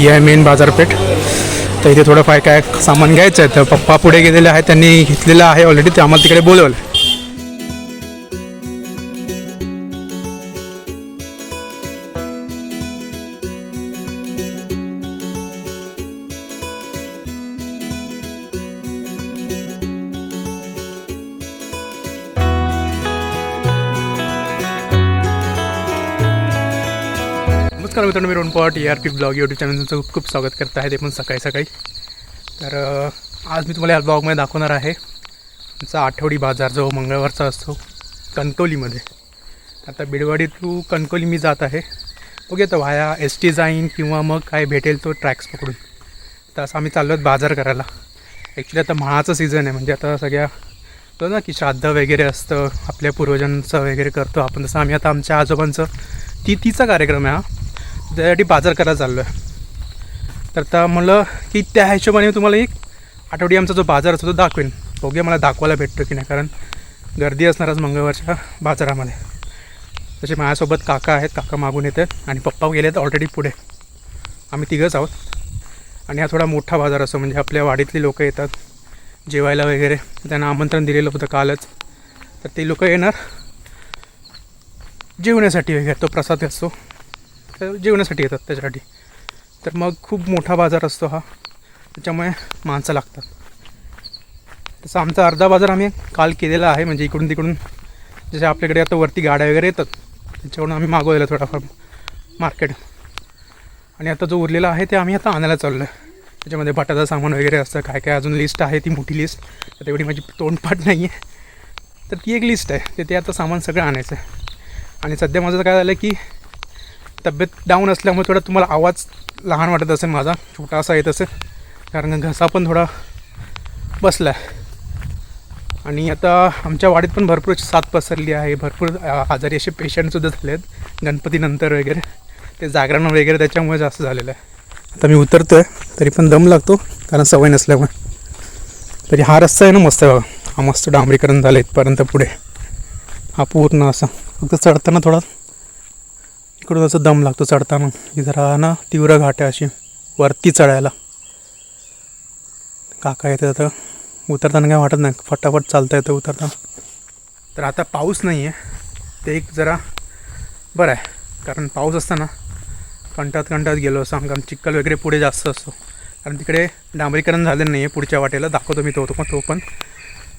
ही आहे मेन बाजारपेठ. तर इथे थोडं फाय काय सामान घ्यायचं आहे. तर पप्पा पुढे गेलेले आहे त्यांनी घेतलेलं आहे ऑलरेडी ते आम्हाला तिकडे बोलवलं. नमस्कार मित्रांनो मी रोणपॉट A R P blog YouTube channel तुमचं खूप खूप स्वागत करत आहे ते पण सकाळी सकाळी. तर आज मी तुम्हाला या ब्लॉगमध्ये दाखवणार आहे आमचा आठवडी बाजार जो मंगळवारचा असतो कणकवलीमध्ये. आता बिडवाडी टू कणकवली मी जात आहे. बघूया तर वाया एस टी जाईन किंवा मग काय भेटेल तो ट्रॅक्स पकडून. तर असं आम्ही चाललो बाजार करायला. ॲक्च्युली आता म्हाळाचा सीझन आहे म्हणजे आता सगळ्या तो ना की श्राद्ध वगैरे असतं आपल्या पूर्वजांचं वगैरे करतो आपण. तसं आम्ही आता आमच्या आजोबांचं ती तिचा कार्यक्रम आहे हा. त्यासाठी बाजार करायला चाललो आहे तर आता म्हणलं की त्या हिशोबाने मी तुम्हाला एक आठवडी आमचा जो बाजार असतो तो दाखवेन. बघूया मला दाखवायला भेटतो की नाही कारण गर्दी असणारच मंगळवारच्या बाजारामध्ये. तसे माझ्यासोबत काका आहेत काका मागून येत आहेत आणि पप्पा गेले आहेत ऑलरेडी पुढे. आम्ही तिघंच आहोत. आणि हा थोडा मोठा बाजार असतो म्हणजे आपल्या वाडीतली लोकं येतात जेवायला वगैरे. त्यांना आमंत्रण दिलेलं होतं कालच. तर ते लोक येणार जेवण्यासाठी वगैरे तो प्रसाद असतो. तर जेवण्यासाठी येतात त्याच्यासाठी. तर मग खूप मोठा बाजार असतो हा. त्याच्यामुळे माणसं लागतात. तसं आमचा अर्धा बाजार आम्ही काल केलेला आहे. म्हणजे इकडून तिकडून जसे आपल्याकडे आता वरती गाड्या वगैरे येतात त्याच्यावरून आम्ही मागवलेलं थोडाफार मार्केट. आणि आता जो उरलेला आहे ते आम्ही आता आणायला चाललो आहे त्याच्यामध्ये बटाटा सामान वगैरे असतं. काय काय अजून लिस्ट आहे ती मोठी लिस्ट तर तेवढी माझी तोंडपाठ नाही आहे तर ती एक लिस्ट आहे. ते ते आता सामान सगळं आणायचं आहे आणि सध्या माझं काय झालं की तब्येत डाऊन असल्यामुळे थोडा तुम्हाला आवाज लहान वाटत असेल माझा. छोटासा येत असेल. कारण घसा पण थोडा बसला आहे आणि आता आमच्या वाडीत पण भरपूर साथ पसरली आहे. भरपूर आजारी असे पेशंटसुद्धा झाले आहेत. गणपतीनंतर वगैरे. ते जागरण वगैरे त्याच्यामुळे जास्त झालेलं आहे. आता मी उतरतो आहे तरी पण दम लागतो. कारण सवय नसल्यामुळे. तरी हा रस्ता आहे ना मस्त आहे बघा. हा मस्त डांबरीकरण झालं इथपर्यंत पुढे. हा पूर्ण असा. फक्त चढताना थोडा इकडून असं दम लागतो चढताना की जरा ना तीव्र घाट आहे अशी वरती चढायला. काका येते आता. उतरताना काय वाटत नाही. फटाफट चालता येतं उतरताना. तर आता पाऊस नाही आहे ते एक जरा बरं आहे. कारण पाऊस असताना कंटात कंटात गेलो असं कारण चिक्कल वगैरे पुढे जास्त असतो. कारण तिकडे डांबरीकरण झालेलं नाही आहे पुढच्या वाटेला. दाखवतो मी तो तो तो पण.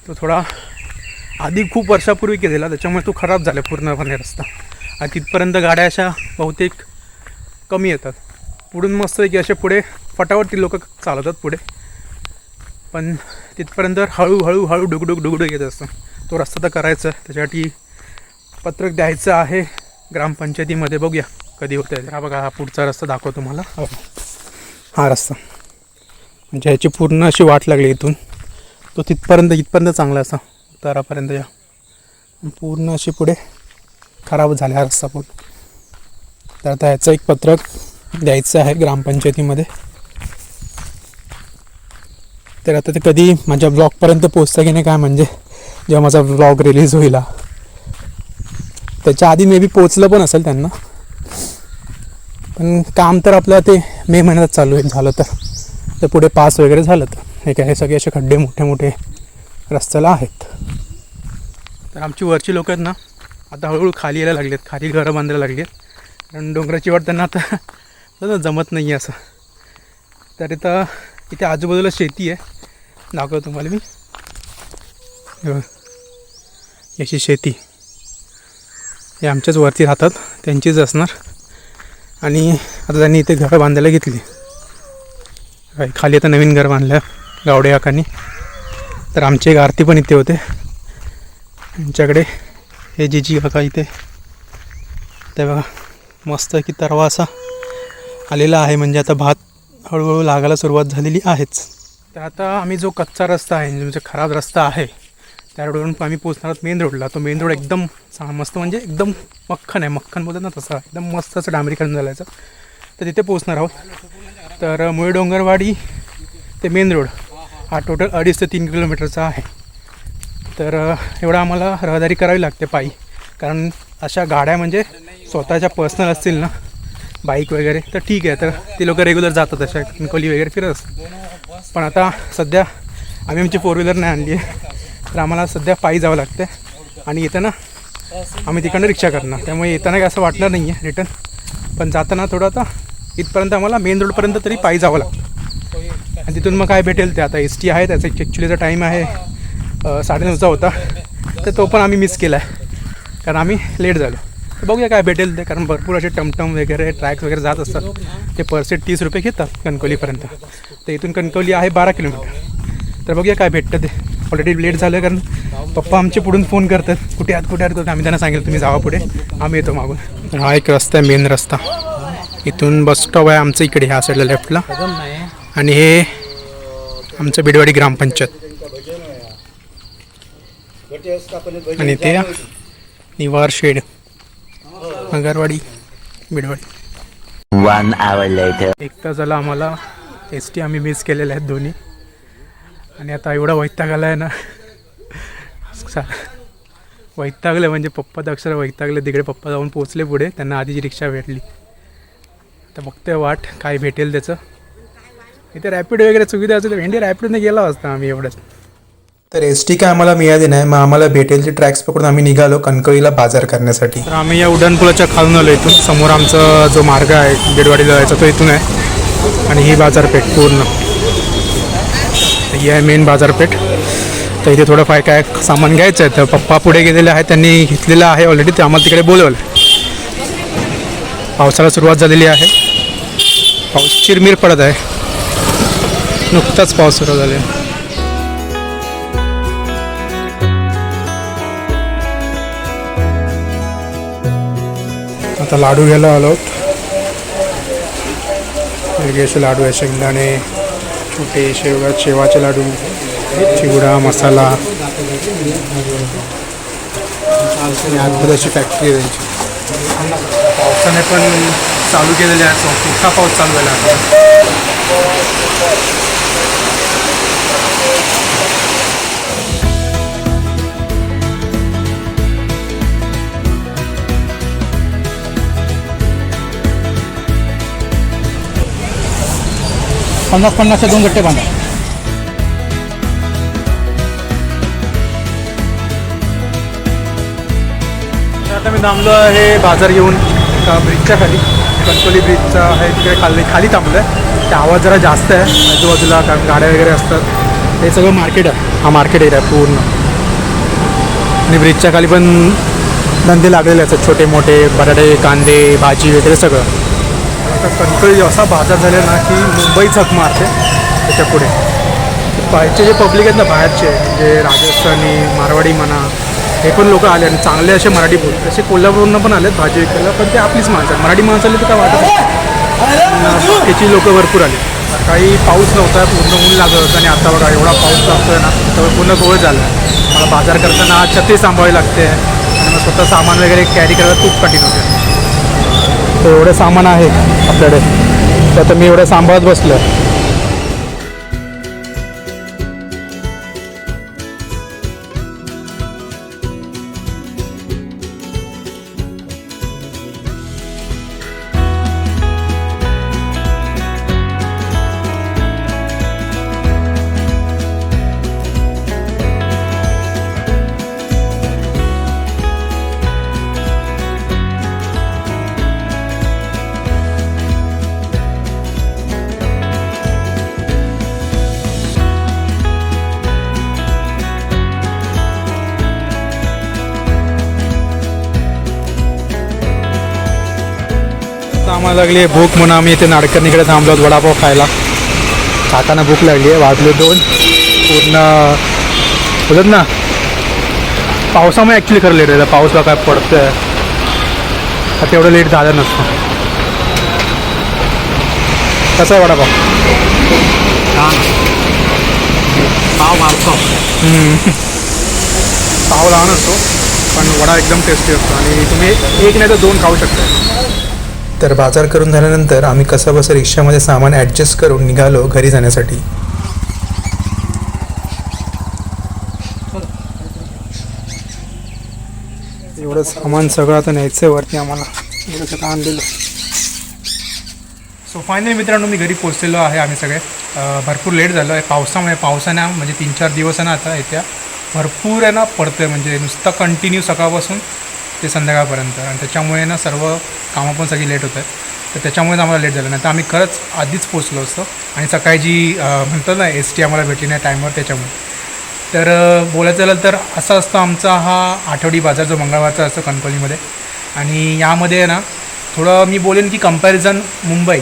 तो थोडा आधी खूप वर्षापूर्वी केलेला. त्याच्यामुळे तो खराब झाला पूर्णपणे रस्ता. आणि तिथपर्यंत गाड्या अशा बहुतेक कमी येतात. पुढून मस्त आहे की असे पुढे फटाफट ती लोक चालवतात पुढे. पण तिथपर्यंत हळूहळू हळू डुगडुग डुगडुग येत असतं. तो रस्ता तर करायचा. त्याच्यासाठी पत्रक द्यायचं आहे ग्रामपंचायतीमध्ये. बघूया कधी होतं आहे हा बघा हा पुढचा रस्ता दाखवतो तुम्हाला. हा रस्ता. म्हणजे ह्याची पूर्ण अशी वाट लागली इथून. तो तिथपर्यंत इथपर्यंत चांगला असा. उतारापर्यंत या. पूर्ण अशी पुढे खराब झाला हा रस्ता पूर्ण. तर आता ह्याचं एक पत्रक द्यायचं आहे ग्रामपंचायतीमध्ये. तर आता ते कधी माझ्या ब्लॉगपर्यंत पोचतं की नाही काय म्हणजे जेव्हा माझा ब्लॉग रिलीज होईल त्याच्या आधी मे बी पोचलं पण असेल त्यांना. पण काम तर आपलं ते मे महिन्यात चालू आहे झालं तर. तर पुढे पास वगैरे झालं तर. हे काय हे सगळे असे खड्डे मोठे मोठे रस्त्याला आहेत. तर आमची वरची लोक आहेत ना आता हळूहळू खाली यायला लागलेत खाली घरं बांधायला लागली आहेत कारण डोंगराची वाट त्यांना आता जमत नाही आहे असं. तर इथं इथे आजूबाजूला शेती आहे. दाखवतो तुम्हाला मी. याची शेती. हे आमच्याच वरती राहतात त्यांचीच असणार. आणि आता त्यांनी इथे घरं बांधायला घेतली. काय खाली आता नवीन घर बांधलं गावडे काकांनी. तर आमचे एक आरती पण इथे होते. त्यांच्याकडे हे जीची बघा इथे. ते बघा मस्त की तरवा असा आलेला आहे. म्हणजे आता भात हळूहळू लागायला सुरुवात झालेली आहेच. तर आता आम्ही जो कच्चा रस्ता आहे म्हणजे खराब रस्ता आहे त्या रोडवरून आम्ही पोचणार आहोत मेन रोडला. तो मेन रोड एकदम मस्त म्हणजे एकदम मक्खन आहे. मक्खन बोलत ना तसा. एकदम मस्त असं डांबरीकरण झालं तर तिथे पोचणार आहोत. तर मुळे डोंगरवाडी ते मेन रोड. हा टोटल अडीच ते तीन किलोमीटरचा आहे. तर एवढं आम्हाला रहदारी करावी लागते पायी. कारण अशा गाड्या म्हणजे स्वतःच्या पर्सनल असतील ना बाईक वगैरे तर ठीक आहे. तर ते लोक रेग्युलर जातात अशा कणकवली वगैरे फिरत असतात. पण आता सध्या आम्ही आमची फोर व्हीलर नाही आणली आहे. तर आम्हाला सध्या पायी जावं लागते आणि येताना आम्ही तिकडनं रिक्षा करणार. त्यामुळे येताना काय असं वाटणार नाही आहे रिटर्न पण जाताना थोडं आता इथपर्यंत आम्हाला मेन रोडपर्यंत तरी पायी जावं लागतं. आणि तिथून मग काय भेटेल ते आता एस टी आहे त्याचा ॲक्च्युलीचा टाईम आहे. साडेनऊचा होता. तर तो पण आम्ही मिस केला आहे कारण आम्ही लेट झालो. तर बघूया काय भेटेल ते. कारण भरपूर असे टमटम वगैरे ट्रॅक्स वगैरे जात असतात. ते पर सेट तीस रुपये घेतात कणकवलीपर्यंत. तर इथून कणकवली आहे बारा किलोमीटर. तर बघूया काय भेटतं ते. ऑलरेडी लेट झालं कारण पप्पा आमचे पुढून फोन करतात. कुठे आहात कुठे आहात? करतो आम्ही त्यांना सांगितलं तुम्ही जावा पुढे. आम्ही येतो मागून. हा एक रस्ता आहे मेन रस्ता. इथून बस स्टॉप आहे आमचं इकडे ह्या साईडला लेफ्टला आणि हे आमचं बिडवाडी ग्रामपंचायत. आणि ते निवार shed Nagarwadi Bidwadi. Hour later. एक तास झाला आम्हाला एस टी आम्ही मिस केलेल्या आहेत दोन्ही. आणि आता एवढा वैताग आला आहे ना. वैतागले म्हणजे पप्पा तर अक्षर वैतागले. तिकडे पप्पा जाऊन पोचले पुढे. त्यांना आधीची रिक्षा भेटली. आता बघतोय वाट काय भेटेल त्याचं. इथे रॅपिड वगैरे सुविधा असेल तर भेंडी रॅपिडने गेला असता आम्ही एवढंच. तर एस टी काय आम्हाला मिळाली नाही मग आम्हाला भेटेल ते ट्रॅक्स पकडून आम्ही निघालो कणकळीला बाजार करण्यासाठी. तर आम्ही या उड्डाणपुलाच्या खालून आलो इथून. समोर आमचा जो मार्ग आहे गेडवाडीला जायचा तो इथून आहे. आणि ही बाजारपेठ पूर्ण. ही आहे मेन बाजारपेठ. तर इथे थोडं फाय काय सामान घ्यायचं आहे. तर पप्पा पुढे गेलेले आहे त्यांनी घेतलेलं आहे ऑलरेडी ते आम्हाला तिकडे बोलवलं. पावसाला सुरुवात झालेली आहे. पाऊस चिरमिर पडत आहे. नुकताच पाऊस सुरू झाला आता लाडू घ्यायला आलो वेगळे असे लाडू आहे शेंगदाणे छोटे शेवगा शेवाचे लाडू चिवडा मसाला. अशी फॅक्टरी आहे त्यांची. पावसाने पण चालू केलेले आहे मोठा पाऊस चालू झाला पन्नास पन्नासचे दोन गट्टे बांधा. आता मी थांबलो आहे बाजार येऊन एका ब्रिजच्या खाली. कणकोली ब्रिजचा आहे तिकडे खाली खाली थांबलो आहे ते आवाज जरा जास्त आहे. आजूबाजूला कारण गाड्या वगैरे असतात. हे सगळं मार्केट आहे. हा मार्केट एरिया पूर्ण. आणि ब्रिजच्या खाली पण धंदे लागलेले असतात. छोटे मोठे बटाटे कांदे भाजी वगैरे सगळं. आता कणकळी असा बाजार झाला ना की मुंबई झक मारते त्याच्या पुढे बाहेरचे जे पब्लिक आहेत ना बाहेरचे म्हणजे राजस्थानी मारवाडी म्हणा हे पण लोक आले आणि चांगले असे मराठी बोलतात. तसे कोल्हापूरनं पण आलेत भाजी विकायला पण ते आपलीच माणसं आहेत. मराठी माणसं आली तर काय वाटत त्याची बाकीची लोक भरपूर आली. काही पाऊस नव्हता पूर्ण ऊन लागत होतं आणि आता बघा एवढा पाऊस लागतोय ना तर पूर्ण गोळ झाला. मला बाजार करताना छत्री सांभाळावी लागते. आणि मग स्वतः सामान वगैरे कॅरी करायला खूप कठीण होते. तर एवढं सामान आहे आपल्याकडे. तर आता मी एवढं सांभाळत बसलं आम्हाला लागली आहे भूक म्हणून आम्ही इथे नाडकर्णीकडे थांबलो आहोत वडापाव खायला. काकांना भूक लागली आहे वाजले दोन. पूर्ण बोलत ना. पावसामुळे ॲक्च्युली खरं लेट झालं पाऊस बघा काय पडतोय. आता एवढं लेट झालं नसतं. कसा आहे वडापाव? पाव मारतो. पाव लहान असतो पण वडा एकदम टेस्टी असतो. आणि तुम्ही एक नाही तर दोन खाऊ शकता. तर बाजार करून झाल्यानंतर आम्ही कसं बसं रिक्षामध्ये सामान ॲडजस्ट करून निघालो घरी जाण्यासाठी. एवढं सामान सगळं आता न्यायचं आहे वरती आम्हाला. एवढं सगळं आणलेलं. सो फायनली मित्रांनो मी घरी पोचलेलो आहे आम्ही सगळे. भरपूर लेट झालो आहे. पावसामुळे पावसाने म्हणजे तीन चार दिवस आहे ना आता येत्या. भरपूर आहे ना पडतं आहे म्हणजे नुसतं कंटिन्यू सकाळपासून ते संध्याकाळपर्यंत. आणि त्याच्यामुळे ना सर्व कामं पण सगळी लेट होत आहेत तर त्याच्यामुळेच आम्हाला लेट झालं. नाही तर आम्ही खरंच आधीच पोचलो असतो. आणि सकाळी जी म्हणतो ना एस टी आम्हाला भेटली नाही टाईमवर त्याच्यामुळे. तर बोलायचं झालं तर असा असतो आमचा हा आठवडी बाजार जो मंगळवारचा असतो कणकवलीमध्ये. आणि यामध्ये आहे ना थोडं मी बोलेन की कंपॅरिझन मुंबई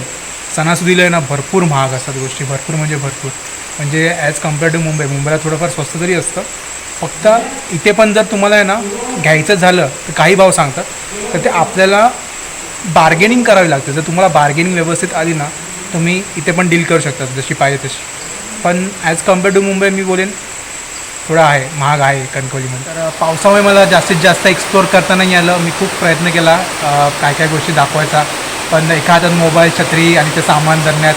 सणासुदीला आहे ना भरपूर महाग असतात गोष्टी. भरपूर म्हणजे भरपूर. म्हणजे ॲज कंपेअर टू मुंबई मुंबईला थोडंफार स्वस्त तरी असतं. फक्त इथे पण जर तुम्हाला आहे ना घ्यायचं झालं तर काही भाव सांगतात. तर ते आपल्याला बार्गेनिंग करावी लागते. जर तुम्हाला बार्गेनिंग व्यवस्थित आली ना तुम्ही इथे पण डील करू शकता जशी पाहिजे तशी. पण ॲज कंपेअर टू मुंबई मी बोलेन थोडा आहे महाग आहे कणकवलीमध्ये. तर पावसामुळे मला जास्तीत जास्त एक्सप्लोअर करता नाही आलं मी खूप प्रयत्न केला. काय काय गोष्टी दाखवायचा. पण एका हातात मोबाईल छत्री आणि ते सामान धरण्यात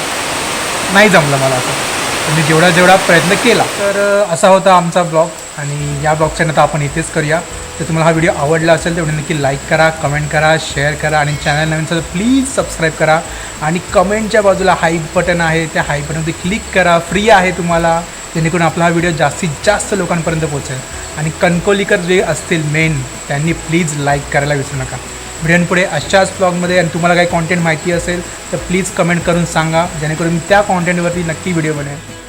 नाही जमलं मला असं. मी जेवढा जेवढा प्रयत्न केला. तर असा होता आमचा ब्लॉग आणि या ब्लॉगच्या नंतर आपण इथेच करूया. तर तुम्हाला हा व्हिडिओ आवडला असेल तर नक्की लाईक करा कमेंट करा शेअर करा आणि चॅनल नवीन असेल प्लीज सबस्क्राईब करा. आणि कमेंटच्या बाजूला हाईप बटन आहे त्या हाईप बटनवरती क्लिक करा. फ्री आहे तुम्हाला जेणेकरून आपला हा व्हिडिओ जास्तीत जास्त लोकांपर्यंत पोहोचेल. आणि कणकोलीकर जे असतील मेन त्यांनी प्लीज लाईक करायला विसरू नका. व्हिडिओपुढे अशाच ब्लॉगमध्ये आणि तुम्हाला काही कॉन्टेंट माहिती असेल तर प्लीज कमेंट करून सांगा. जेणेकरून मी त्या कॉन्टेंटवरती नक्की व्हिडिओ बनेल